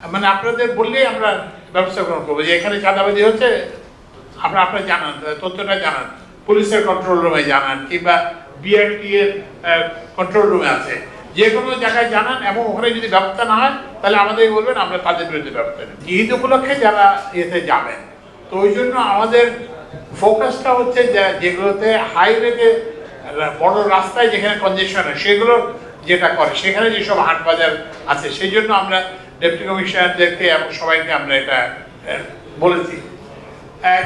মানে আপনাদের বললেই আমরা ব্যবস্থা গ্রহণ করব যে এখানে চাঁদাবাজি হচ্ছে, আপনারা আপনারা জানান, তথ্যটা জানান। পুলিশের কন্ট্রোল রুমে জানান, কিংবা বিআরটি এর কন্ট্রোল রুমে আছে। যে কোনো জায়গায় জানান, এবং ওখানে যদি ব্যবস্থা না হয়, তাহলে আমাদের বলবেন, আমরা তাদের বিরুদ্ধে ব্যবস্থা নেব। ঈদ উপলক্ষে যারা এতে যাবেন, তো ওই জন্য আমাদের ফোকাসটা হচ্ছে যেগুলোতে হাইওয়েতে বড় রাস্তায় যেখানে কনজেশন হয়, সেগুলো যেটা করে, সেখানে যেসব হাট বাজার আছে, সেই জন্য আমরা ডেপুটি কমিশনারদেরকে এবং সবাইকে আমরা এটা বলেছি।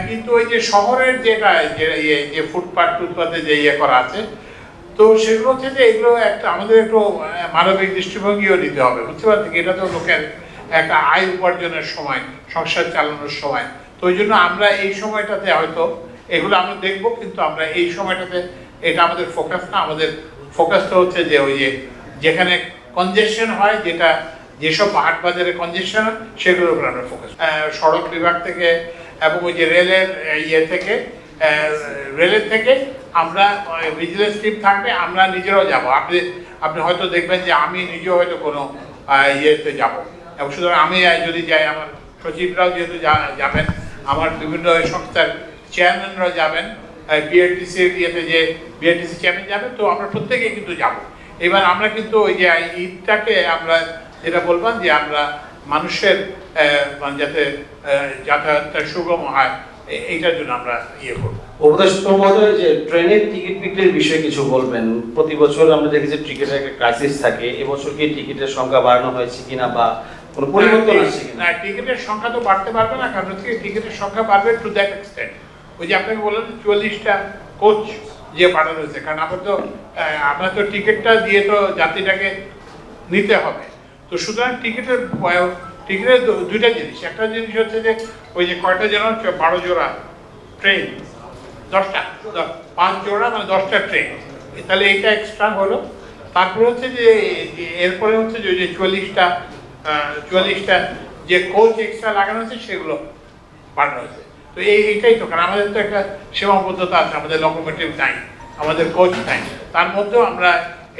কিন্তু ওই যে শহরের যেটা, যে ইয়ে ফুটপাথ টুটপাথে যে ইয়ে করা আছে, তো সেগুলো হচ্ছে যে এগুলো একটা, আমাদের একটু মানবিক দৃষ্টিভঙ্গিও নিতে হবে, বুঝতে পারছি এটা তো লোকের একটা আয় উপার্জনের সময়, সংসার চালানোর সময়। তো ওই জন্য আমরা এই সময়টাতে হয়তো এগুলো আমরা দেখব, কিন্তু আমরা এই সময়টাতে এটা আমাদের ফোকাস না, আমাদের ফোকাসটা হচ্ছে যে ওই যে যেখানে কনজেশন হয়, যেটা যেসব হাট বাজারে কনজেশন সেগুলোর উপর আমরা ফোকাস সড়ক বিভাগ থেকে এবং ওই যে রেলের ইয়ে থেকে রেলের থেকে আমরা ভিজিলেন্স টিম থাকবে, আমরা নিজেরাও যাব। আপনি আপনি হয়তো দেখবেন যে আমি নিজেও হয়তো কোনো ইয়েতে যাব। এবং সুতরাং আমি যদি যাই, আমার সচিবরাও যেহেতু যাবেন, আমার বিভিন্ন সংস্থার চেয়ারম্যানরাও যাবেন বিআরটিসির ইয়েতে যে বিআরটিসি চেয়ারম্যান যাবেন, তো আমরা প্রত্যেকেই কিন্তু যাব। এবার আমরা কিন্তু ওই যে ঈদটাকে আমরা যেটা বললাম যে আমরা মানুষের মানে যাতে যাতায়াতটা সুগম হয় এইটার জন্য আমরা ইয়ে করব। উপদেষ্টা মহোদয় যে ট্রেনের টিকিট বিক্রির বিষয়ে কিছু বলবেন? প্রতি বছর আমরা দেখি যে টিকিটের একটা ক্রাইসিস থাকে। এবছর কি টিকিটের সংখ্যা বাড়ানো হয়েছে কিনা বা কোনো পরিবর্তন আসছে কিনা? না টিকিটের সংখ্যা তো বাড়তে পারবে না কারণ হচ্ছে টিকিটের সংখ্যা বাড়বে টু দ্যাট এক্সটেন্ট ওই যে আপনাকে বললাম চুয়াল্লিশটা কোচ যে বাড়ানো হয়েছে কারণ আপনার তো আপনার তো টিকিটটা দিয়ে তো যাত্রীটাকে নিতে হবে। তো সুতরাং টিকিটের টিকিটের দুইটা জিনিস। একটা জিনিস হচ্ছে যে, ওই যে কয়টা যেন বারো জোড়া ট্রেন দশটা পাঁচ জোড়া মানে দশটা ট্রেন তাহলে এইটা এক্সট্রা হলো। তারপরে হচ্ছে যে এরপরে হচ্ছে যে, ওই যে চুয়াল্লিশটা চুয়াল্লিশটা যে কোচ এক্সট্রা লাগানো হয়েছে সেগুলো বাড়ানো হয়েছে। তো এই, এইটাই তো, কারণ আমাদের তো একটা সীমাবদ্ধতা আছে, আমাদের লোকোমোটিভ নাই, আমাদের কোচ নাই। তার মধ্যেও আমরা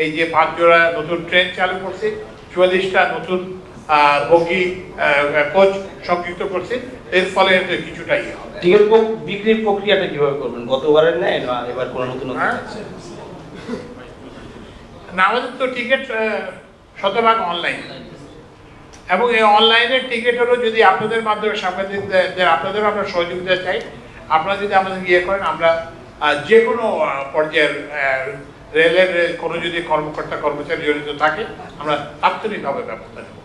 এই যে পাঁচ জোড়া নতুন ট্রেন চালু করছি। চুয়াল্লিশটা নতুন বগি কোচ সংযুক্ত করছি। এর ফলে কিছুটা ইয়ে হবে। টিকিট বিক্রির প্রক্রিয়াটা কীভাবে করবেন? গতবারের নেয় না এবার কোনো নতুন হ্যাঁ। না আমাদের তো টিকিট শতভাগ অনলাইন। এবং এই অনলাইনের টিকিট হলো যদি আপনাদের মাধ্যমে সাংবাদিকদের আপনাদেরও আমরা সহযোগিতা চাই। আপনারা যদি আমাদের ইয়ে করেন আমরা যে কোনো পর্যায়ের রেলের কোনো যদি কর্মকর্তা কর্মচারী জড়িত থাকে আমরা তাৎক্ষণিকভাবে ব্যবস্থা নেব।